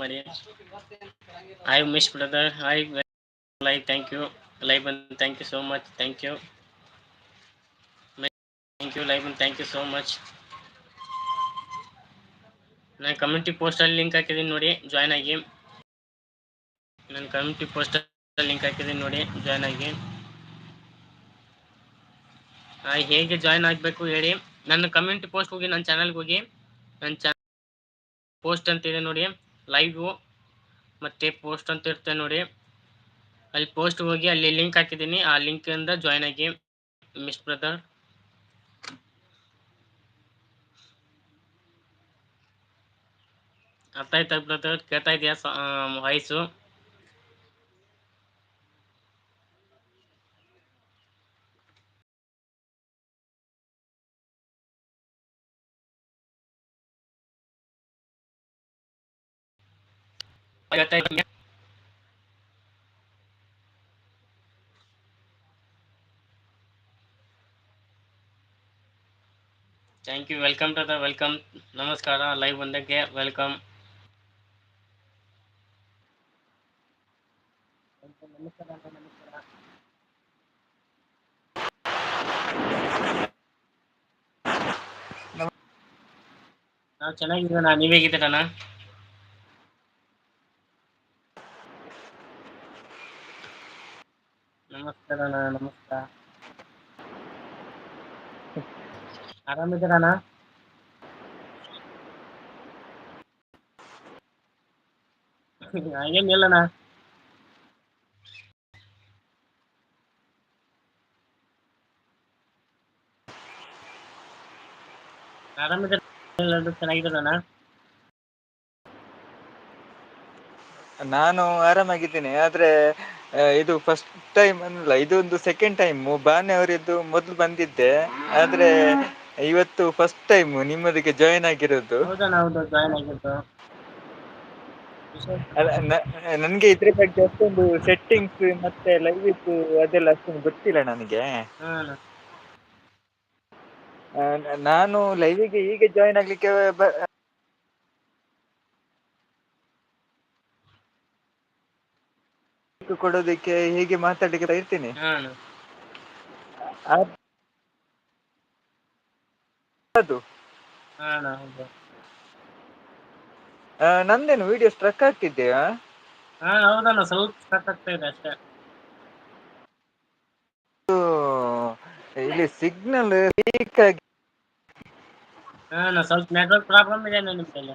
ಮಾಡಿ I miss brother I live thank you live ಬಂದು thank you so much thank you thank you live ಬಂದು thank you so much ನಾನು community ಪೋಸ್ಟಲ್ಲಿ link ಹಾಕಿದ್ದೀನಿ ನೋಡಿ join ಆಗಿ. ನಾನು ಕಮ್ಯುನಿಟಿ ಪೋಸ್ಟಲ್ಲಿ ಲಿಂಕ್ ಹಾಕಿದ್ದೀನಿ ನೋಡಿ ಜಾಯ್ನ್ ಆಗಿ. ಹೇಗೆ ಜಾಯ್ನ್ ಆಗಬೇಕು ಹೇಳಿ, ನನ್ನ ಕಮ್ಯುನಿಟಿ ಪೋಸ್ಟ್ ಹೋಗಿ, ನನ್ನ ಚಾನಲ್ಗೆ ಹೋಗಿ, ನನ್ನ ಚಾ ಪೋಸ್ಟ್ ಅಂತ ಇದೆ ನೋಡಿ. ಲೈವ್ ಮತ್ತೆ ಪೋಸ್ಟ್ ಅಂತ ಇರುತ್ತೆ ನೋಡಿ. ಅಲ್ಲಿ ಪೋಸ್ಟ್ ಹೋಗಿ ಅಲ್ಲಿ ಲಿಂಕ್ ಹಾಕಿದ್ದೀನಿ. ಆ ಲಿಂಕಿಂದ ಜಾಯ್ನ್ ಆಗಿ ಮಿಸ್ ಬ್ರದರ್ ಅರ್ಥ ಆಯ್ತಾ ಬ್ರದರ್ ಕೇಳ್ತಾ ಇದೆಯಾ ವಾಯ್ಸು ಕೇಳ್ತಾ ಇದೆಯಾ thank you welcome brother welcome ನಮಸ್ಕಾರ ಲೈವ್ ಬಂದಕ್ಕೆ ವೆಲ್ಕಮ್ ನಾವು ಚೆನ್ನಾಗಿದ್ದೀರಣ್ಣ ನೀವ್ ಹೇಗಿದ್ದೀರಣ್ಣ ನಮಸ್ಕಾರ ಅಣ್ಣ ನಮಸ್ಕಾರ ಆರಾಮಿದ್ದೀರಣ್ಣ ಹಾಗೇನಿಲ್ಲಣ್ಣ ಆರಾಮಿದ್ದೀರ? ಎಲ್ಲರೂ ನಾನು ಆರಾಮಾಗಿದ್ದೇನೆ ಆದ್ರೆ ಇದು ಫಸ್ಟ್ ಟೈಮ್ ಅನ್ನಲ್ಲ ಇದೊಂದು ಸೆಕೆಂಡ್ ಟೈಮ್ ಬಾನೆ ಅವರಿದ್ದು ಮೊದ್ಲು ಬಂದಿದ್ದೆ ಆದ್ರೆ ಇವತ್ತು ಫಸ್ಟ್ ಟೈಮ್ ನಿಮ್ಮದಕ್ಕೆ ಜಾಯಿನ್ ಆಗಿರೋದು. ನನ್ಗೆ ಇದ್ರ ಬಗ್ಗೆ ಅಷ್ಟೊಂದು ಸೆಟ್ಟಿಂಗ್ಸ್ ಮತ್ತೆ ಲೈವ್ ಇತ್ತು ಅದೆಲ್ಲ ಅಷ್ಟೊಂದು ಗೊತ್ತಿಲ್ಲ ನನಗೆ. ನಾನು ಲೈವಿಗೆ ಈಗ ಜಾಯಿನ್ ಆಗ್ಲಿಕ್ಕೆ ಬ- ಕೊಡೋದಕ್ಕೆ ಹೇಗೆ ಮಾತಾಡ್ಲಿಕ್ಕೆ ಇರ್ತೀನಿ. ಅದು. ನಂದೇನು ವಿಡಿಯೋ ಸ್ಟ್ರಕ್ ಆಗ್ತಿದ್ಯಾ? ಹಾ ಹೌದಲ್ಲ ಸ್ವಲ್ಪ ಸ್ಟಕ್ ಆಗ್ತಾ ಇದೆ ಅಷ್ಟೇ. ಇಲ್ಲಿ ಸಿಗ್ನಲ್ ವೀಕ್ ಆಗಿ ಸ್ವಲ್ಪ ನೆಟ್ವರ್ಕ್ ಪ್ರಾಬ್ಲಮ್ ಇದೆ ನಿಮ್ಮಲ್ಲಿ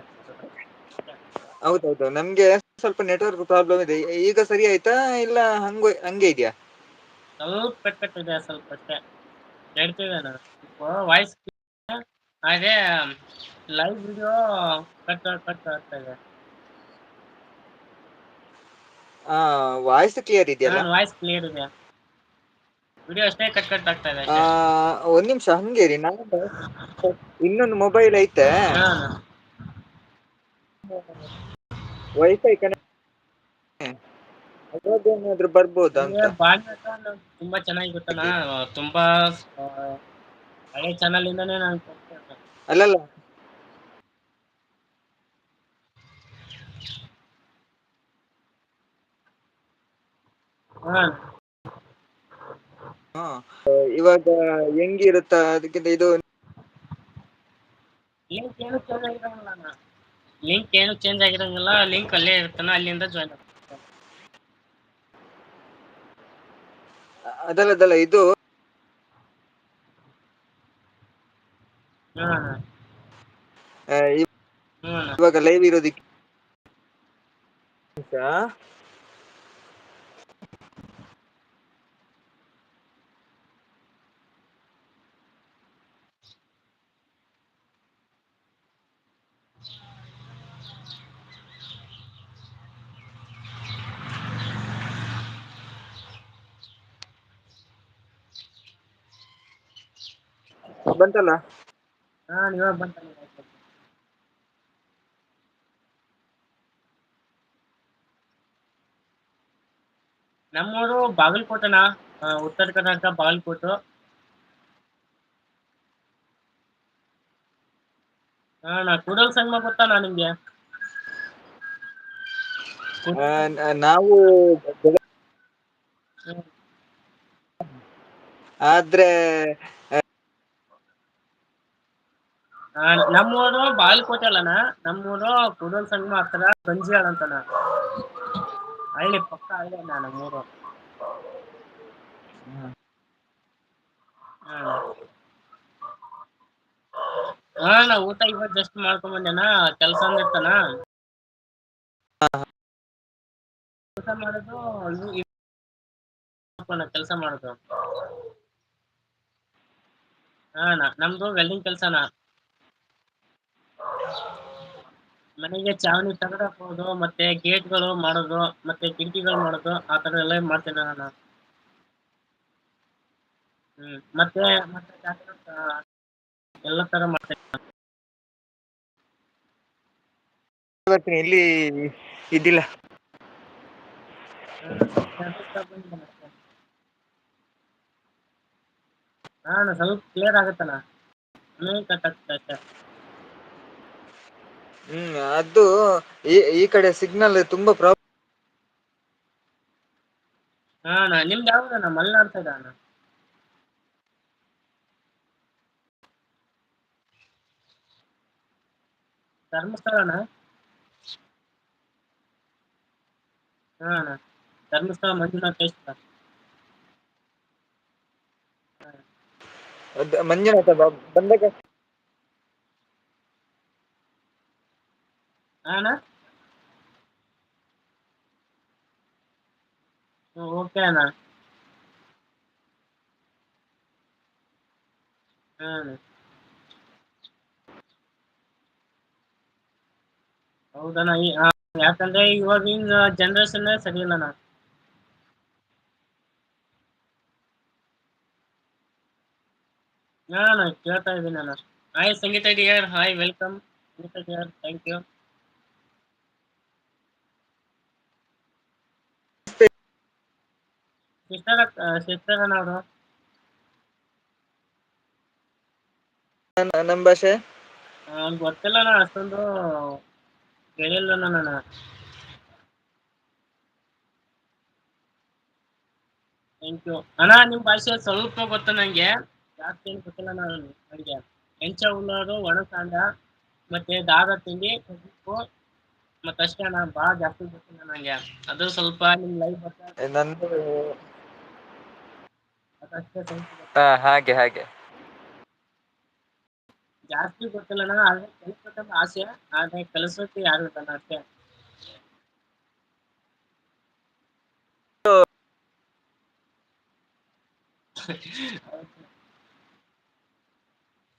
ಹೌದೌದು ನಮ್ಗೆ ಸ್ವಲ್ಪ ನೆಟ್ವರ್ಕ್ ಪ್ರಾಬ್ಲಮ್ ಇದೆ. ಈಗ ಸರಿ ಆಯ್ತಾ? ಇಲ್ಲ ಹಂಗೋ ಹಂಗೆ ಇದೆಯಾ? ಸ್ವಲ್ಪ ಕಟ್ ಕಟ್ ಇದೆ ಸ್ವಲ್ಪ ಅಷ್ಟೇ. ಅಣ್ಣ ವಾಯ್ಸ್ ಹಾಗೆ ಲೈವ್ ವಿಡಿಯೋ ಕಟ್ ಕಟ್ ಆಗ್ತಾ ಇದೆ. ಆ ವಾಯ್ಸ್ ಕ್ಲಿಯರ್ ಇದೆಯಲ್ಲ? ವಾಯ್ಸ್ ಕ್ಲಿಯರ್ ಇದೆ. ವಿಡಿಯೋ ಅಷ್ಟೇ ಕಟ್ ಕಟ್ ಆಗ್ತಾ ಇದೆ ಆ ಒಂದ್ ನಿಮಿಷ ಹಂಗೆ ರೀ ನಾನು ಇನ್ನೊಂದು ಮೊಬೈಲ್ ಐತೆ. ವೈಫೈ ಕನೆಕ್ಟ್ ಅದ್ರದ್ದೇನಾದ್ರೂ ಬರ್ಬೋದಾ ಅಂತ? ಬಾಂಡ್ ತುಂಬಾ ಚೆನ್ನಾಗಿ ಗೊತ್ತಲ್ಲ? ತುಂಬಾ ಹಳೆ ಚಾನಲ್ ಇಂದಾನೇ ನಾನು. ಅಲ್ಲಲ್ಲ. ಹಾ. ಹಾ. ಇವಾಗ ಹೆಂಗಿರುತ್ತ? ಅದಕ್ಕಿಂತ ಇದು ಏನು ಚೇಂಜ್ ಆಗಿರಂಗಿಲ್ಲ ಲಿಂಕ್ ಏನು ಚೇಂಜ್ ಆಗಿರಂಗಿಲ್ಲ ಲಿಂಕ್ ಅಲ್ಲೇ ಇರ್ತಾನ ಅಲ್ಲಿಂದ ಜಾಯ್ನ್ ಅದಲ್ಲ ಅದಲ್ಲ ಇದು ಹಾ ಆ, ಇವ್- ಇವಾಗ ಲೈವ್ ಇರೋದಿಕ್ಕೆ ನಿಮಿಷ. ಬಂತಲ್ಲ? ಹಾ ಇವಾಗ ಬಂತ ನಮ್ಮೂರು ಬಾಗಲಕೋಟೆನಾ? ಉತ್ತರ ಕರ್ನಾಟಕ ಬಾಗಲ್ಕೋಟು. ಹಾ ನಾ ಕೂಡಲ್ ಸಂಗಮ ಗೊತ್ತಾ ನಾ ನಿಮ್ಗೆ ನಾವು ಆದ್ರೆ ಆ, ನಮ್ಮೂರು ಬಾಗಲಕೋಟೆ ಅಲ್ಲನ ನಮ್ಮೂರು ಕುಡಲ್ ಸಂಗಮ ಹತ್ರ ಗಂಜಿಯಾಳ ಅಂತನ ಹಳ್ಳಿ ಪಕ್ಕ ಹಳ್ಳಿ ಅಣ್ಣ ನಮ್ಮೂರು. ಹಾ. ನಾ ಊಟ ಇವಾಗ ಜಸ್ಟ್ ಮಾಡ್ಕೊಂಡ್ ಬಂದೇನ ಕೆಲಸ ಅಂದಿರ್ತಾನ ಊಟ ಮಾಡೋದು ಕೆಲಸ ಮಾಡೋದು. ಹಾ, ಅಣ್ಣ, ನಮ್ದು ವೆಲ್ಡಿಂಗ್ ಕೆಲ್ಸನ ಮನೆಗೆ ಚಾವಣಿ ತಗಡಾಕೋದು ಮತ್ತೆ ಗೇಟ್ಗಳು ಮಾಡೋದು ಮತ್ತೆ ಕಿಟಕಿಗಳು ಮಾಡೋದು ಆ ತರ ಎಲ್ಲ ಮಾಡ್ತೇನೆ ನಾನು. ಹ್ಮ್ ಮತ್ತೆ ಮತ್ತೆ ಎಲ್ಲ ತರ ಮಾಡ್ತೇನೆ ಬರ್ತೀನಿ ಇಲ್ಲಿ ಇದ್ದಿಲ್ಲ ಹಾ ಸ್ವಲ್ಪ ಕ್ಲಿಯರ್ ಆಗತ್ತಲ್ಲ? ಕಟ್ ಆಗ್ತಾ ಅಷ್ಟೇ ಹ್ಮ್ ಅದು ಈ ಈ ಕಡೆ ಸಿಗ್ನಲ್ ತುಂಬಾ ಪ್ರಾಬ್ಲಮ್ ಹಾ ಅಣ್ಣ ನಿಮ್ದು ಯಾವ್ದಣ್ಣ ಮಲ್ನಾಡ್ ಸೈಡ್ ಅಣ್ಣ? ಧರ್ಮಸ್ಥಳನ ಹಾ ಅಣ್ಣ. ಧರ್ಮಸ್ಥಳ ಮಂಜುನಾಥ ಬ- ಬಂದಾಗ ಹಾ ಅಣ್ಣ ಓಕೆ ಅಣ್ಣ ಹಾ ಅಣ್ಣ ಹೌದಣ್ಣ ಈ ಆ, ಯಾಕಂದ್ರೆ ಇವಾಗಿನ ಜನ್ರೇಷನ್ ಸರಿ ಇಲ್ಲಣ್ಣ ಹಾ ಅಣ್ಣ ಕೇಳ್ತಾ ಇದ್ದೀನಿ ಅಣ್ಣ. Hi Sangeetha dear. Hi welcome Sangeetha dear thank you sister sister ಅಣ್ಣ ನ- ನಮ್ಮ ಭಾಷೆ? ಗೊತ್ತಿಲ್ಲ ಅಣ್ಣ ಅಷ್ಟೊಂದು ಕೇಳಿಲ್ಲ ನಾನು ಥ್ಯಾಂಕ್ ಯು ಅಣ್ಣ ನಿಮ್ಮ ಭಾಷೆ ಸ್ವಲ್ಪ ಗೊತ್ತು ನಂಗೆ. ಜಾಸ್ತಿ ಏನು ಗೊತ್ತಿಲ್ಲ ನಾನು ನನಗೆ ಹೆಂಚ ಉಳ್ಳೋದು ಒಣ ಕಾಂಡ ಮತ್ತೆ ದಾದ ತಿಂಡಿ ಉಪ್ಪು ಮತ್ತೆ ಅಷ್ಟೇ ಅಣ್ಣ ಭಾಳ ಜಾಸ್ತಿ ಗೊತ್ತಿಲ್ಲ ನಂಗೆ. ಅದು ಸ್ವಲ್ಪ ನಿಮ್ಮ ಲೈಫ್ ಬರ್ತಾ ನಂದು ಅದಷ್ಟೇ ಸ್ವಲ್ಪ ಗೊತ್ತು. ಹಾ ಹಾಗೆ ಹಾಗೆ. ಜಾಸ್ತಿ ಗೊತ್ತಿಲ್ಲ ನಾ ಆದ್ರೆ ಕಲಿಸ್ಬೇಕಂತ ಆಸೆ ಆದ್ರೆ ಕಲಿಸೋಕೆ ಯಾರು ಇರಲ್ಲ ಅಷ್ಟೇ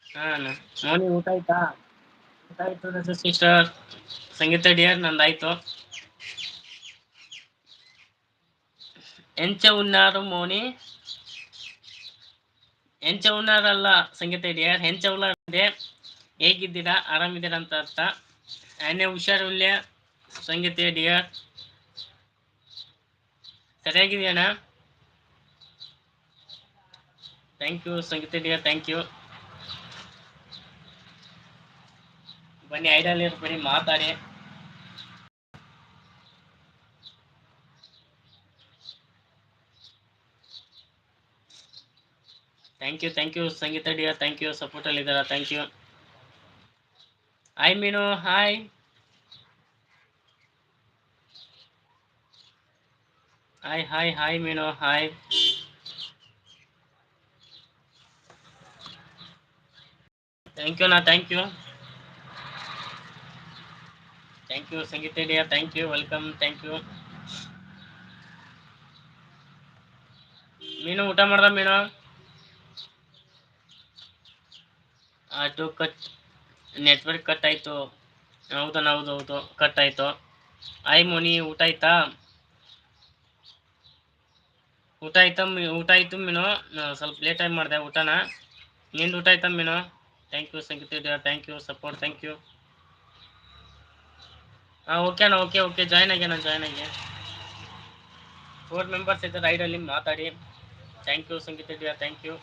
ಹಾ ಮೋನಿ ಮೌನಿ ಊಟ ಆಯ್ತಾ? ಊಟ ಆಯ್ತು ಸಿಸ್ಟರ್ ಸಂಗೀತ ಡಿಯರ್ ನಂದಾಯ್ತು ಎಂಚ ಉನ್ನಾರು ಮೌನಿ. ಎಂಚ ಉನ್ನಾರಲ್ಲ ಸಂಗೀತ ಡಿಯರ್ ಹೆಂಚ ಉಳ್ಳಾರೆ ಹೇಗಿದ್ದೀರಾ, ಆರಾಮಿದ್ದೀರಾ ಅಂತ ಅರ್ಥ. ಆನೆ ಹುಷಾರುಲ್ಯ Sangeetha dear ಸರಿಯಾಗಿದೆಯಣ್ಣ? Thank you Sangeetha dear thank you ಬನ್ನಿ ಐಡಲ್ ಬನ್ನಿ, ಮಾತಾಡಿ. Thank you thank you Sangeetha dear thank you ಸಪೋರ್ಟಲ್ಲಿ ಇದ್ದಾರಾ? Thank you hi Meenu hi hi hi hi Meenu hi thank you ನಾ thank you thank you Sangeetha dear thank you welcome thank you Meenu ಊಟ ಮಾಡ್ದ ಮೀನು ಅದು cut, network cut ಆಯಿತು ಹೌದಣ್ಣ ಹೌದು ಹೌದು ಕಟ್ ಆಯಿತು ಆಯ್ ಮೋನಿ, ಊಟ ಆಯ್ತಾ? ಊಟ ಆಯ್ತಾ ಊಟ ಆಯಿತು ಮೀನು? ಸ್ವಲ್ಪ ಲೇಟಾಗಿ ಮಾಡಿದೆ ಊಟನ. ನಿಂದು ಊಟ ಆಯ್ತಾ Meenu? Thank you Sangeetha thank you support thank you ಹಾಂ ಓಕೆ ಅಣ್ಣ ಓಕೆ ಓಕೆ ಜಾಯ್ನ್ ಆಗ್ಯಾನ ಜಾಯ್ನ್ ಆಗಿ. ಫೋರ್ ಮೆಂಬರ್ಸ್ ಇದ್ದಾರೆ ರೈಡಲ್ಲಿ ಮಾತಾಡಿ. Thank you Sangeetha thank you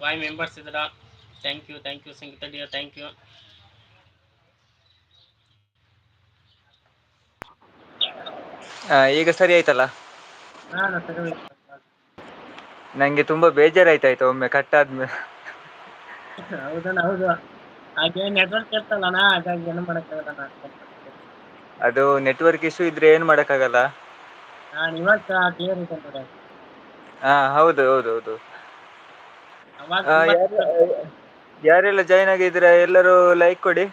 five members ಇದ್ದೀರಾ thank you thank you Sangeetha dear thank you ಈಗ ಸರಿ ಆಯ್ತಲ್ಲ? ನಂಗೆ ತುಂಬಾ ಬೇಜಾರಾಯ್ತಾಯ್ತು ಒಮ್ಮೆ ಕಟ್ ಆದ್ಮೇಲೆ ಹೌದಣ್ಣ ಹೌದು. ಹಾಗೆ ನೆಟ್ವರ್ಕ್ ಇರ್ತಲ್ಲಣ್ಣ ಹಾಗಾಗಿ ಏನು ಮಾಡಕ್ಕಾಗಲ್ಲಣ್ಣ ಅದು ನೆಟ್ವರ್ಕ್ ಇಶ್ಯೂ ಇದ್ರೆ ಏನ್ ಮಾಡಕ್ಕಾಗಲ್ಲ ನಾನು ಇವಾಗ ಕ್ಲಿಯರ್ ಇದೆ ಹಾ ಹೌದು ಹೌದು ಹೌದು. ಯಾರೆಲ್ಲ ಜಾಯ್ನ್ ಆಗಿದ್ರೆ ಎಲ್ಲರೂ ಲೈಕ್ ಕೊಡಿ.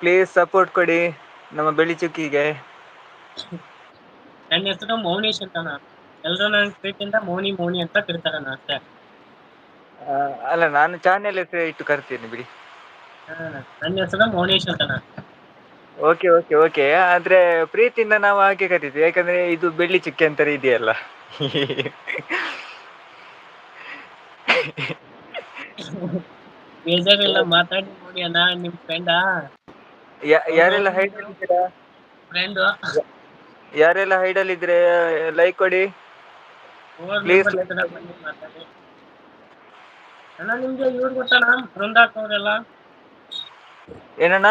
ಪ್ಲೀಸ್ ಸಪೋರ್ಟ್ ಕೊಡಿ ನಮ್ಮ ಬೆಳಿಚುಕ್ಕಿಗೆ ನನ್ನ ಹೆಸರು ಮೌನೇಶ್ ಅಂತ ಎಲ್ಲರೂ ನನ್ನ ಪ್ರೀತಿಯಿಂದ ಮೌನಿ ಮೌನಿ ಅಂತ ಕರಿತಾರಣ್ಣ ಅಷ್ಟೇ. ಅಲ್ಲ ನಾನು ಚಾನೆಲ್ ಹೆಸರು ಇಟ್ಟು ಕರ್ತೀನಿ ಬಿಡಿ. ನನ್ನ ಹೆಸರು ಮೌನೇಶ್ ಅಂತ ಓಕೆ ಓಕೆ ಓಕೆ ಆದ್ರೆ ಪ್ರೀತಿಯಿಂದ ನಾವು ಹಾಗೆ ಕರೀತೀವಿ. ಯಾಕಂದ್ರೆ ಇದು ಬೆಳ್ಳಿ ಚುಕ್ಕಿ ಅಂತಾರೆ ಇದೆಯಲ್ಲ. ಬೇಜಾರಿಲ್ಲ ಮಾತಾಡಿ ನೋಡಿ ಅಣ್ಣ ನಿಮ್ ಫ್ರೆಂಡಾ ಯಾರೆಲ್ಲ ಹೈಡ್ ಇದ್ದೀರಾ? ಫ್ರೆಂಡು ಹೈಡ್ ಹೈಡಲ್ ಇದ್ರೆ ಲೈಕ್ ಕೊಡಿ. ಪ್ಲೀಸ್ ಮಾತಾಡಿ. ಅಣ್ಣ ನಿಮ್ಗೆ ಇವ್ರು ಗೊತ್ತಣ್ಣ ಬೃಂದಾಕ್ ಅವರೆಲ್ಲ? ಏನಣ್ಣ?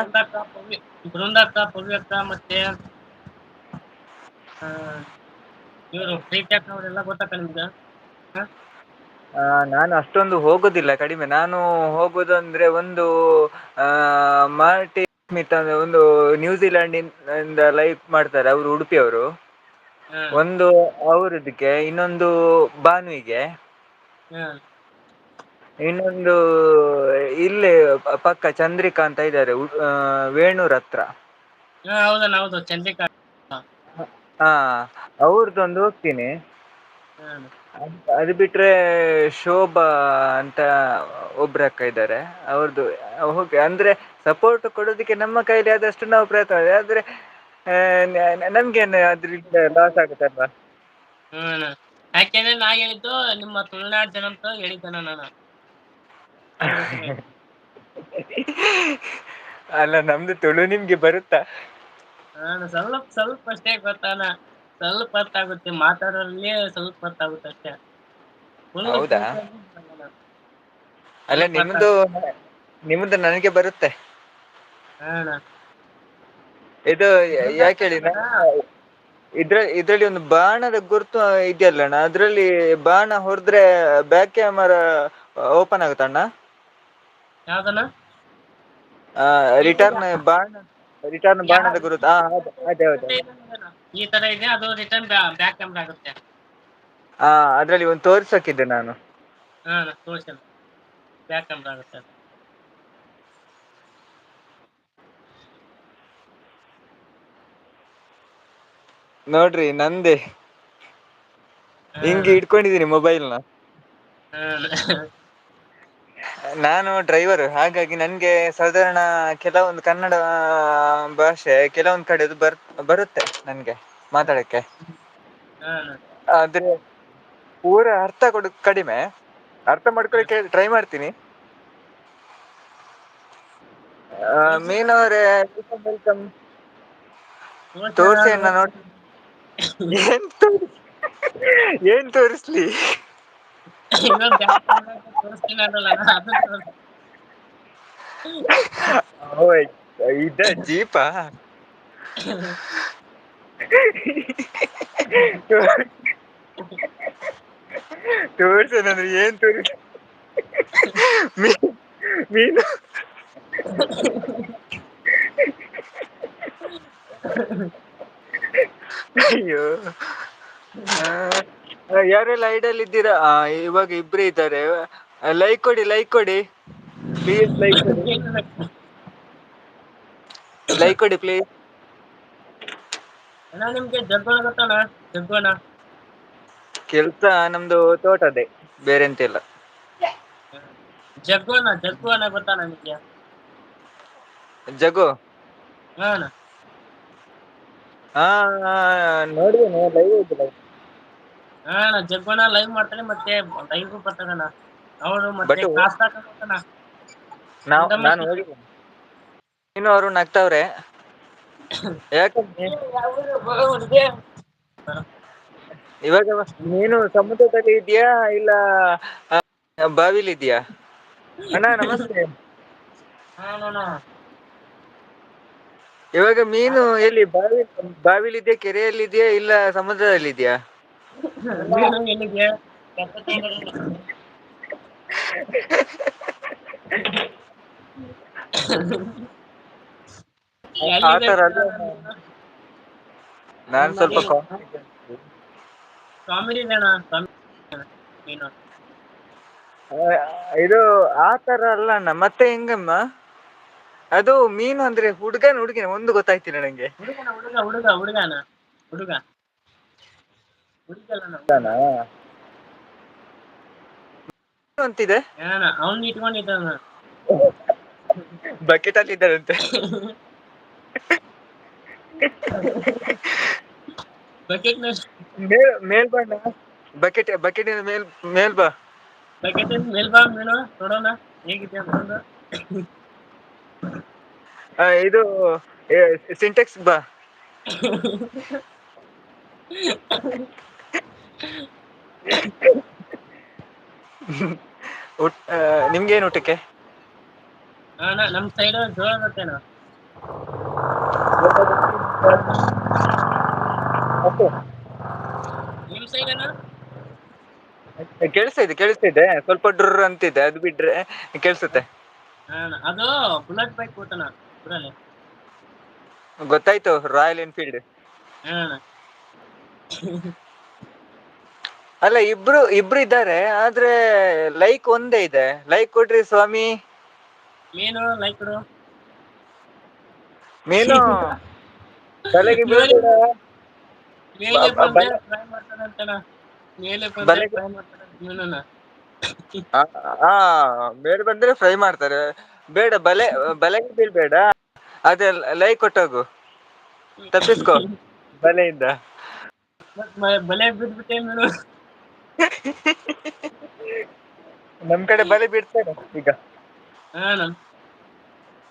ಬೃಂದಕ್ಕ ಪವ್ಯಕ್ಕ ಮತ್ತೆ ಇವರು ಪ್ರೀತಿ ಅಕ್ಕ ಗೊತ್ತಾಕ ನಿಮ್ಗ? ನಾನು ಅಷ್ಟೊಂದು ಹೋಗೋದಿಲ್ಲ. ಕಡಿಮೆ ನಾನು ಹೋಗೋದಂದ್ರೆ ಒಂದು ಆ ಮಾರ್ಟಿ ಸ್ಮಿತ್ ಅಂದ್ರೆ ಒಂದು ನ್ಯೂಜಿಲೆಂಡಿನ್ ಇಂದ ಲೈಕ್ ಮಾಡ್ತಾರೆ ಅವರು ಉಡುಪಿ ಅವರು. ಒಂದು ಅವರದಕ್ಕೆ ಇನ್ನೊಂದು ಬಾನುವಿಗೆ ಇನ್ನೊಂದು ಇಲ್ಲಿ ಪಕ್ಕ ಚಂದ್ರಿಕಾ ಅಂತ ಇದ್ದಾರೆ ವೇಣೂರ್ ಹತ್ರ. ಹಾ ಅವ್ರದ್ದೊಂದು ಹೋಗ್ತೀನಿ. ಅದು ಬಿಟ್ರೆ ಶೋಭಾ ಅಂತ ಒಬ್ರು ಅಕ್ಕ ಇದ್ದಾರೆ ಅವ್ರದ್ದು ಹೋಗಿ ಅಂದ್ರೆ ಸಪೋರ್ಟ್ ಕೊಡೋದಕ್ಕೆ ನಮ್ಮ ಕೈಲಿ ಆದಷ್ಟು ನಾವು ಪ್ರಯತ್ನ ಆದ್ರೆ ಆ ನಮ್ಗೇನು ಅದ್ರಿಂದ ಲಾಸ್ ಆಗುತ್ತಲ್ವಾ? ಹ್ಮ್. ಯಾಕೆಂದ್ರೆ ನಾ ಹೇಳಿದ್ದು ನಿಮ್ಮ ತುಳುನಾಡು ಜನ ಅಂತ ಹೇಳಿದ್ದೆ ನಾನು. ಅಲ್ಲ ನಮ್ದು ತುಳು ನಿಮ್ಗೆ ಬರುತ್ತಾ? ಹಾ ಸ್ವಲ್ಪ ಸ್ವಲ್ಪ ಅಷ್ಟೇ ಗೊತ್ತಾನ. ಸ್ವಲ್ಪ ಅರ್ಥ ಆಗುತ್ತೆ ಮಾತಾಡೋಲ್ಲಿ ಸ್ವಲ್ಪ ಅರ್ಥ ಆಗುತ್ತೆ ಅಷ್ಟೇ ಹೌದಾ? ಅಲ್ಲ ನಿಮ್ದು ನಿಮ್ದು ನನಗೆ ಬರುತ್ತೆ. ಅಣ್ಣ. ಇದು ಯಾಕೆ ಹೇಳಿ ಗೊತ್ತಾ ಇದ್ರ ಇದ್ರಲ್ಲಿ ಒಂದು ಬಾಣದ ಗುರುತು ಇದೆಯಲ್ಲ ಅಣ್ಣ? ಅದ್ರಲ್ಲಿ ಬಾಣ ಹೊಡೆದ್ರೆ ಬ್ಯಾಕ್ ಕ್ಯಾಮರಾ ಓಪನ್ ಆಗುತ್ತಣ್ಣ ಅಣ್ಣ? ಹ ರಿಟರ್ನ್ ಬಾಣ ರಿಟರ್ನ್ ಬಾಣದ ಗುರುತು. ಹ ಅದೇ ಹೌದು ಈ ತರ ಇದೆ ಅದು ರಿಟರ್ನ್ ಬ್ಯಾಕ್ ಕ್ಯಾಮ್ರಾ ಆಗುತ್ತೆ. ಆ ಅದರಲ್ಲಿ ಒಂದು ತೋರ್ಸಕಿದ್ದೆ ನಾನು. ಹಾ ತೋರ್ಸಣ. ಬ್ಯಾಕ್ ಕ್ಯಾಮ್ರಾ ಆಗುತ್ತೆ ಅದು. ನೋಡ್ರಿ ನಂದೇ. ಹಿಂಗೆ ಇಟ್ಕೊಂಡಿದ್ದೀನಿ ಮೊಬೈಲ್ನ ನಾನು ಡ್ರೈವರ್ ಹಾಗಾಗಿ ನನ್ಗೆ ಸಾಧಾರಣ ಕೆಲವೊಂದು ಕನ್ನಡ ಭಾಷೆ ಕೆಲವೊಂದು ಕಡೆದು ಬರ್ ಬರುತ್ತೆ ನನ್ಗೆ ಮಾತಾಡಕ್ಕೆ. ಆದ್ರೆ ಪೂರ ಅರ್ಥ ಕೊಡು ಕಡಿಮೆ. ಅರ್ಥ ಮಾಡ್ಕೊಳಕ್ಕೆ ಟ್ರೈ ಮಾಡ್ತೀನಿ. ಆ ತೋರ್ಸಣ ಮೀನು ಅವರೇ ವೆಲ್ಕಮ್ ತೋರಿಸಿ ಏನ್ ತೋರಿಸ್ಲಿ? ಇನ್ನೊಂದು ಬ್ಯಾಕ್ ಕ್ಯಾಮೆರಾ ತೋರಿಸ್ತೀನಿ ಅದನ್ನ ತೋರ್ಸು ಓ ಇದ ಜೀಪಾ ತೋರ್ಸು ನನಗೆ ಏನ್ ತೋರಿಸ ಮೀ ಮೀನು ಅಯ್ಯೋ ಹ ಯಾರೆಲ್ಲ ಐಡಲ್ ಇದ್ದೀರಾ? ಇವಾಗ ಇಬ್ರೇ ಇದ್ದಾರೆ. ಲೈಕ್ ಕೊಡಿ ಲೈಕ್ ಕೊಡಿ. ಪ್ಲೀಸ್ ಲೈಕ್ ಕೊಡಿ. ಲೈಕ್ ಕೊಡಿ ಪ್ಲೀಸ್ ಅಣ್ಣ ನಿಮ್ಗೆ ಜಗ್ಗಣ ಗೊತ್ತಣ್ಣ? ಜಗ್ಗಣ ಕೆಲ್ಸ ನಮ್ದು ತೋಟದೇ ಬೇರೆ ಎಂತ ಇಲ್ಲ. ಜಗ್ಗು ಅಣ್ಣ ಜಗ್ಗು ಅಣ್ಣ ಗೊತ್ತಾ ಜಗು ಹಾ ಅಣ್ಣ. ಹಾ ನೋಡಿದೇನೆ ಲೈವ್ ಆಗಿಲ್ಲ ಹಾ ಜಗ್ಗಣ್ಣ ಲೈವ್ ಮಾಡ್ತಾನೆ ಮತ್ತೆ ಲೈವ್ ಬರ್ತಾರಣ್ಣ ಅವರು ಮತ್ತೆ ನಾವ್ ನಾನು ಹೋಗಿ ಹೋಗಿದ್ದೇನೆ ನೀನು ಅವರು ನಗ್ತವ್ರೆ. ಯಾಕ? ಇವಾಗ ನೀನು ಸಮುದ್ರದಲ್ಲಿ ಇದೆಯಾ ಇಲ್ಲ ಬಾವಿಲಿ ಇದೆಯಾ ಅಣ್ಣ ನಮಸ್ತೆ. ಇವಾಗ ಮೀನು ಎಲ್ಲಿ ಬಾವಿ ಬಾವಿಲಿ ಇದೆಯಾ ಕೆರೆಯಲ್ಲಿ ಇದೆಯಾ ಇಲ್ಲ ಸಮುದ್ರದಲ್ಲಿ ನಾನ್ ಸ್ವಲ್ಪ ಕಾಮಿಡಿ ಇದು ಆ ತರ ಅಲ್ಲ ಅಣ್ಣ. ಮತ್ತೆ ಹೆಂಗಮ್ಮ? ಅದು ಮೀನು ಅಂದ್ರೆ ಹುಡುಗನ ಹುಡುಗಿನ ಒಂದು ಗೊತ್ತಾಯ್ತಿಲ್ಲ ನಂಗೆ. ಹುಡುಗನ ಹುಡುಗ ಹುಡುಗ ಹುಡುಗನ ಹುಡುಗ. ಅಂತಿದೆ? ಅವ್ನ್ ಇಟ್ಕೊಂಡಿದ್ದಾನ. ಬಕೆಟ್ ಅಲ್ಲಿ ಇದ್ದಾರಂತೆ. ಬಕೆಟ್ ಮೇಲ್ ಮೇಲ್ ಬಣ್ಣ ಬಕೆಟ್ ಬಕೆಟ್ ಮೇಲ್ ಮೇಲ್ ಬಾ. ಬಕೆಟ್ ಮೇಲ್ ಬಾ ಮೀನು ನೋಡೋಣ ಹೇಗಿದೆ ಇದು ಸಿಂಟೆಕ್ಸ್ ಬಾ. ಊಟ ಏನ್ ನಿಮ್ಗೇನ್ ಊಟಕ್ಕೆ? ನಮ್ ಸೈಡ್ ಜೋಳ ಬರ್ತೇನ ನಿಮ್ ಸೈಡ್ ಅಣ್ಣ? ಕೇಳಿಸ್ತಾ ಇದೆ ಕೇಳಿಸ್ತಾ ಇದೆ. ಸ್ವಲ್ಪ ಡ್ರರ್ ಅಂತಿದೆ ಅದು ಬಿಟ್ರೆ ಕೇಳಿಸುತ್ತೆ. ಅದು ಬುಲೆಟ್ ಬೈಕ್ ಊಟನ ಗೊತ್ತಾಯ್ತು ರಾಯಲ್ ಎನ್ಫೀಲ್ಡ್. ಅಲ್ಲ ಇಬ್ರು ಇಬ್ರು ಇದ್ದಾರೆ ಆದ್ರೆ ಲೈಕ್ ಒಂದೇ ಇದೆ. ಲೈಕ್ ಕೊಡ್ರಿ ಸ್ವಾಮಿ? ಮೀನು ಲೈಕ್ ಮೀನು? ತಲೆಗೆ ಆ ಬೇಡ. ಬಂದ್ರೆ ಫ್ರೈ ಮಾಡ್ತಾರೆ. ಬೇಡ ಬಲೆ ಬಲೆಗೆ ಬೀಳ್ಬೇಡ ಅದೇ ಲೈಕ್ ಕೊಟ್ಟೋಗು. ತಪ್ಪಿಸ್ಕೊ. ಬಲೆಯಿಂದ. ಬಲೆ ಬಿದ್ಬಿಟ್ಟೆ ಮೀನು ನಮ್ ಕಡೆ ಬಲೆ ಬಿಡ್ತಾರೆ ಈಗ. ಹಾ ನಮ್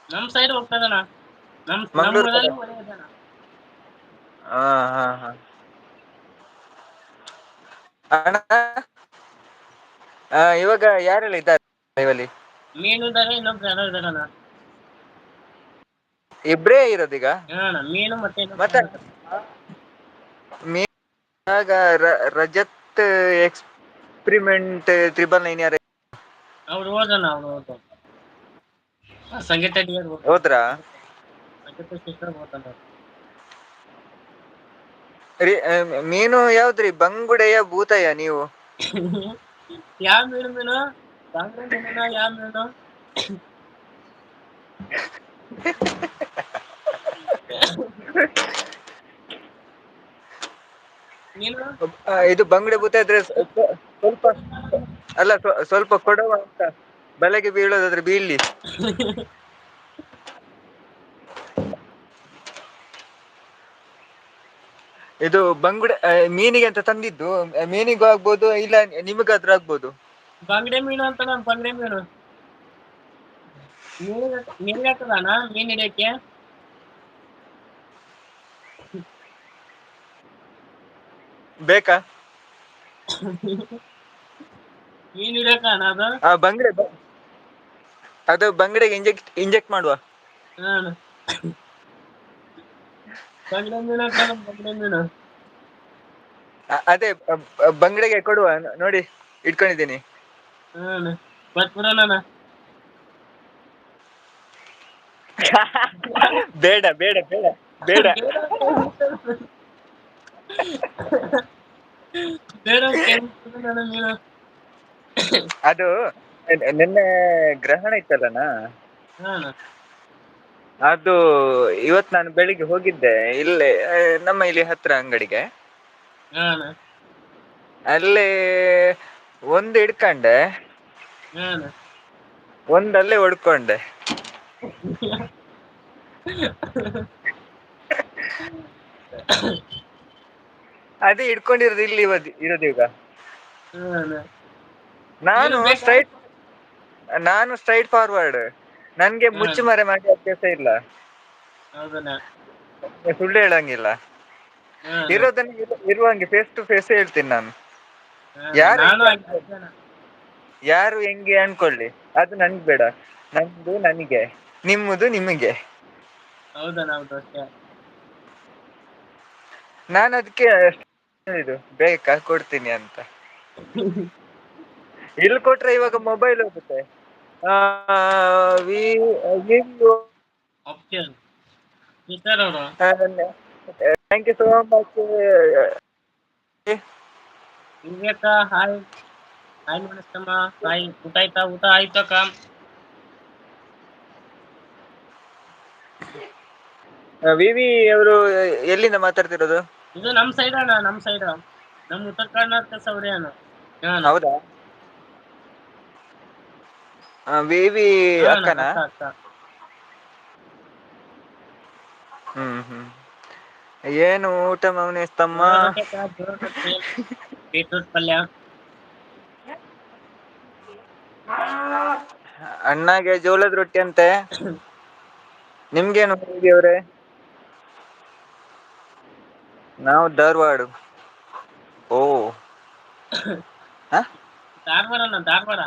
ನಮ್ ಸೈಡ್ ನಮ್ ಮಂಗ್ಳೂರ್ ಕಡೆ. ಹಾ ಹಾ ಹಾ. ಅಣ್ಣ ಆ, ಇವಾಗ ಯಾರೆಲ್ಲ ಇದ್ದಾರೆ ಲೈವಲ್ಲಿ ಮೀನು ಇದ್ದಾರೆ ಇನ್ನೊಬ್ರು ಯಾರೋ ಇದಾರಣ್ಣ. ಇಬ್ರೇ ಇರೋದೀಗ ಅಣ್ಣ ಮೀನು ಮತ್ತೆ ಇನ್ನೊಬ್ರು ಮತ್ತೆ. ಮೀ ಆಗ ರ- ರಜತ್ ಎಕ್ಸ್ಪರಿಮೆಂಟ್ ತ್ರಿಬಲ್ ನೈನ್ ಯಾರ? ಅವ್ರು ಹೋದಣ್ಣ ಅವ್ನು ಹೋದ್ರು ಆ, ಸಂಗೀತ ಹೋದ್ರಾ ಸಂಗೀತ ಸಿಸ್ಟರ್ ರೀ- ಮೀನು ಯಾವ್ದ್ರಿ? ಬಂಗುಡೆಯ ಭೂತಯ್ಯ ನೀವು? ಯಾವ ಮೀನು ಮೀನು? ಯಾವ ಮೀನು ನೀನು ಆ, ಇದು ಬಂಗಡೆ ಭೂತ ಇದ್ರೆ ಸ್ವಲ್ಪ ಅಲ್ಲ ಸ್ವಲ್ಪ ಕೊಡವ ಅಂತ. ಬಲೆಗೆ ಬೀಳೋದಾದ್ರೆ ಬೀಳ್ಲಿ. ಇದು ಬಂಗುಡೆ ಮೀನಿಗೆ ಅಂತ ತಂದಿದ್ದು. ಮೀನಿಗೂ ಆಗ್ಬೋದು ಇಲ್ಲ ನಿಮಗಾದ್ರೂ ಆಗ್ಬೋದು? ಬಂಗಡೆ ಮೀನು ಅಂತ ನಾನು ಬಂಗಡೆ ಮೀನು. ಮೀನು ಮೀನು ಮೀನ್ ಹಿಡಿಯಕ್ಕೆ? ಬೇಕಾ? ಆ ಬಂಗಡೆ ಅದು ಬಂಗಡೆಗೆ ಇಂಜೆಕ್ಟ್ ಇಂಜೆಕ್ಟ್ ಮಾಡುವ. ಅದೇ ಬಂಗಡೆಗೆ ಕೊಡುವ. ನೋಡಿ ಇಟ್ಕೊಂಡಿದ್ದೀನಿ. ಬೇಡ ಬೇಡ ಬೇಡ ಬೇಡ ಬೇಡ ಕೇಳ್ಬಿಡ್ತದೆ ಅಣ್ಣ ಮೀನು ಅದು ನಿನ್ನೆ ಗ್ರಹಣ ಅಣ್ಣ. ಅದು ಇವತ್ ನಾನು ಬೆಳಿಗ್ಗೆ ಹೋಗಿದ್ದೆ ಇಲ್ಲೇ ನಮ್ಮ ಇಲ್ಲಿ ಹತ್ರ ಅಂಗಡಿಗೆ. ಅಲ್ಲಿ ಒಂದ್ ಹಿಡ್ಕಂಡೆ. ಒಂದಲ್ಲೇ ಹೊಡ್ಕೊಂಡೆ ಅದೇ ಹಿಡ್ಕೊಂಡಿರೋದು ಇಲ್ಲಿ ಇವತ್ತು ಇರೋದು ಈಗ. ನಾನು ಸ್ಟ್ರೈಟ್ ನಾನು ಸ್ಟ್ರೈಟ್ ಫಾರ್ವರ್ಡ್ ನನ್ಗೆ ಮುಚ್ಚು ಮರೆ ಮಾಡಿ ಅಭ್ಯಾಸ ಇಲ್ಲ. ಸುಳ್ಳು ಹೇಳಂಗಿಲ್ಲ. ಇರೋದನ್ನ ಇರು- ಇರುವಂಗೆ ಫೇಸ್ ಟು ಫೇಸ್ ಹೇಳ್ತೀನಿ ನಾನು. ಯಾರು. ಯಾರು ಹೆಂಗೆ ಅನ್ಕೊಳ್ಳಿ. ಅದು ನನ್ಗೆ ಬೇಡ. ನಂದು ನನಗೆ. ನಿಮ್ಮದು ನಿಮಗೆ. ನಾನು ಅದಕ್ಕೆ ಇದು ಬೇಕಾ? ಕೊಡ್ತೀನಿ ಅಂತ. ಇಲ್ಲಿ ಕೊಟ್ರೆ ಇವಾಗ ಮೊಬೈಲ್ ಹೋಗುತ್ತೆ. Thank you so much Viveka hi hi ಮನಸ್ತಮ್ಮ hi ಊಟ ಆಯ್ತಾ? ಊಟ ಆಯ್ತಾ ಕಾ ವಿವಿ ಅವರು ಎಲ್ಲಿಂದ ಮಾತಾಡ್ತಿರೋದು? ಇದು ನಮ್ ಸೈಡ್ ಅಣ್ಣ ನಮ್ ಸೈಡ್ ನಮ್ ಉತ್ತರ ಕರ್ನಾಟಕ ಸೌರಿ ಅಣ್ಣ. ಹೌದಾ? ವಿವಿ ಅಕ್ಕನ. ಹ್ಮ್ ಹ್ಮ್. ಏನು ಊಟ ಮೌನೇಸ್ತಮ್ಮ ಬೀಟ್ರೂಟ್ ಪಲ್ಯ. ಅಣ್ಣಗೆ ಜೋಳದ ರೊಟ್ಟಿ ಅಂತೆ. ನಿಮ್ಗೇನು ಅವ್ರೆ? ನಾವು ಧಾರವಾಡ. ಓ. ಹ? ಧಾರವಾಡ ಅಣ್ಣ ಧಾರವಾಡ.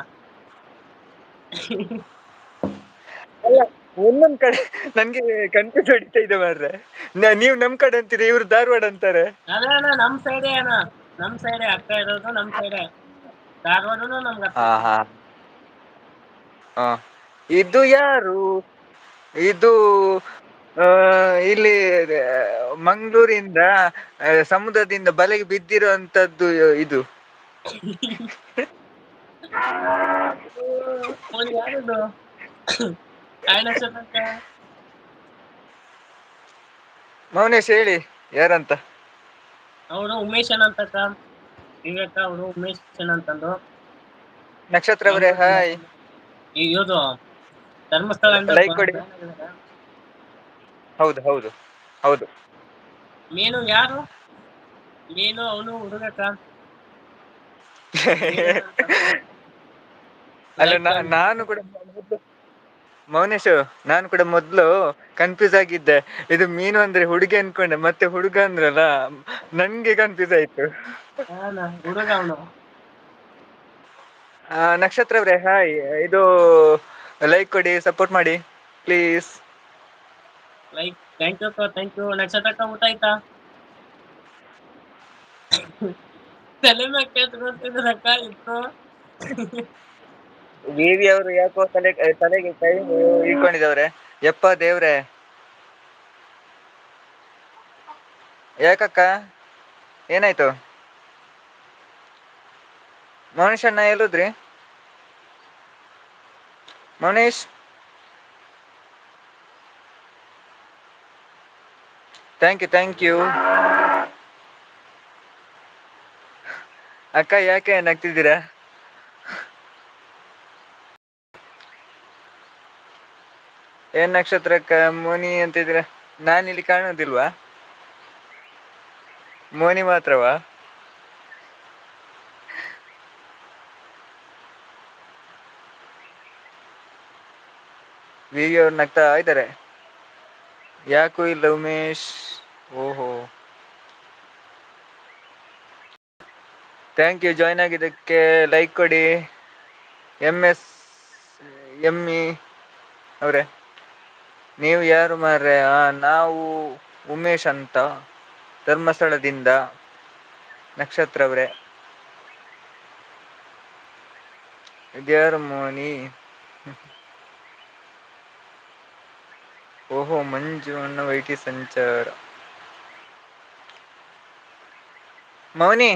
ಅಲ್ಲ ಒಂದೊಂದ್ ಕಡೆ ನನ್ಗೆ ಕನ್ಫ್ಯೂಸ್ ಹೊಡಿತಾ ಇದೆ ಮಾರ್ರೆ. ನೀವ್ ನಮ್ ಕಡೆ ಅಂತೀರಿ ಇವ್ರು ಧಾರವಾಡ ಅಂತಾರೆ. ನಮ್ ಸೈಡೆ ಅಣ್ಣ. ನಮ್ ಸೈಡೆ ಅಕ್ಕ ಇರೋದು ನಮ್ ಸೈಡೇ ಧಾರವಾಡನು ನಮ್ಗೆ ಇದು ಯಾರು? ಇದು ಆ ಇಲ್ಲಿ ಮಂಗಳೂರಿಂದ ಸಮುದ್ರದಿಂದ ಬಲೆಗೆ ಬಿದ್ದಿರುವಂತದ್ದು ಇದು. ಮೌನೇಶ್ ಹೇಳಿ ಯಾರಂತ? ಅವನು ಉಮೇಶ್ ಅಂತ ಅಂತಕ್ಕ ವಿವೇಕ ಅವನು ಉಮೇಶ್ ಅಂತಂದು ನಕ್ಷತ್ರ ಅವರೇ ಹಾಯ್. ಇದು ಧರ್ಮಸ್ಥಳ ಲೈಕ್ ಕೊಡಿ. ಹೌದು ಹೌದು ಹೌದು. ಮೀನು ಯಾರು? ಮೀನು ಅವನು ಹುಡುಗ ಅಲ್ಲ ನಾ- ನಾನು ಕೂಡ ಮೊದ್ಲು ಮೌನೇಶ್ ನಾನು ಕೂಡ ಮೊದ್ಲು ಕನ್ಫ್ಯೂಸ್ ಆಗಿದ್ದೆ. ಇದು ಮೀನು ಅಂದ್ರೆ ಹುಡುಗಿ ಅನ್ಕೊಂಡೆ ಮತ್ತೆ ಹುಡುಗ ಅಂದ್ರಲ್ಲ ನನ್ಗೆ ಕನ್ಫ್ಯೂಸ್ ಆಯ್ತು. ಹಾನ ಹುಡುಗ ಅವನು? ಆ, ನಕ್ಷತ್ರ ಅವ್ರೆ ಹಾಯ್. ಇದು ಲೈಕ್ ಕೊಡಿ ಸಪೋರ್ಟ್ ಮಾಡಿ please like thank you thank you ನಕ್ಷತ್ರಕ್ಕ ಊಟ ಆಯ್ತಾ ತಲೆ ಕೇಳ್ತಿದ್ರಕ್ಕ ಇತ್ತು ವಿವಿ ಅವರು ಯಾಕೋ ತಲೆ ತಲೆಗೆ ಕೈ ಇಟ್ಕೊಂಡಿದವ್ರೆ ಯಪ್ಪ ದೇವ್ರೆ. ಯಾಕಕ್ಕ? ಏನಾಯ್ತು? ಮೌನೇಶ್ ಅಣ್ಣ ಎಲ್ಲಿದ್ರಿ? Mounesh thank you thank you ಅಕ್ಕ, ಯಾಕೆ ನಗ್ತಿದ್ದೀರಾ? ಏನ್ ನಕ್ಷತ್ರಕ್ಕ ಮೋನಿ ಅಂತಿದ್ದೀರಾ? ಇಲ್ಲಿ ಕಾಣೋದಿಲ್ವಾ? ಮೋನಿ ಮಾತ್ರವಾ? ವಿವಿ ಅವ್ರು ನಗ್ತಾ ಇದ್ದಾರೆ. ಯಾಕೂ ಇಲ್ಲ ಉಮೇಶ್. ಓಹೋ. ಥ್ಯಾಂಕ್ ಯು ಜಾಯ್ನ್ ಆಗಿದ್ದಕ್ಕೆ ಲೈಕ್ ಕೊಡಿ. ಎಂ ಎಸ್ ಎಂ ಇ ಅವರೇ. ನೀವು ಯಾರು ಮಾರ್ರೆ? ನಾವು ಉಮೇಶ್ ಅಂತ. ಧರ್ಮಸ್ಥಳದಿಂದ. ನಕ್ಷತ್ರ ಅವರೇ. ಇದ್ಯಾರು ಮೋನಿ? ಓಹೋ, ಮಂಜು ಅಣ್ಣ ವೈಟಿ ಸಂಚಾರ. ಮೌನಿ.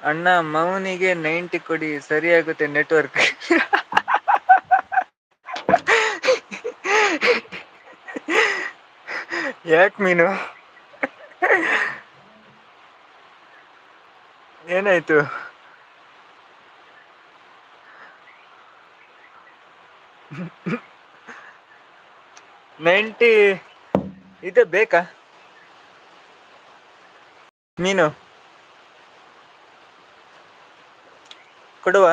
ಅಣ್ಣ ಮೌನಿಗೆ ನೈಂಟಿ ಕೊಡಿ ಸರಿಯಾಗುತ್ತೆ ನೆಟ್ವರ್ಕ್ ಯಾಕೆ ಮೀನು? ಏನಾಯ್ತು? ನೈಂಟಿ ಇದೆ ಬೇಕಾ? ಮೀನು. ಕೊಡುವ?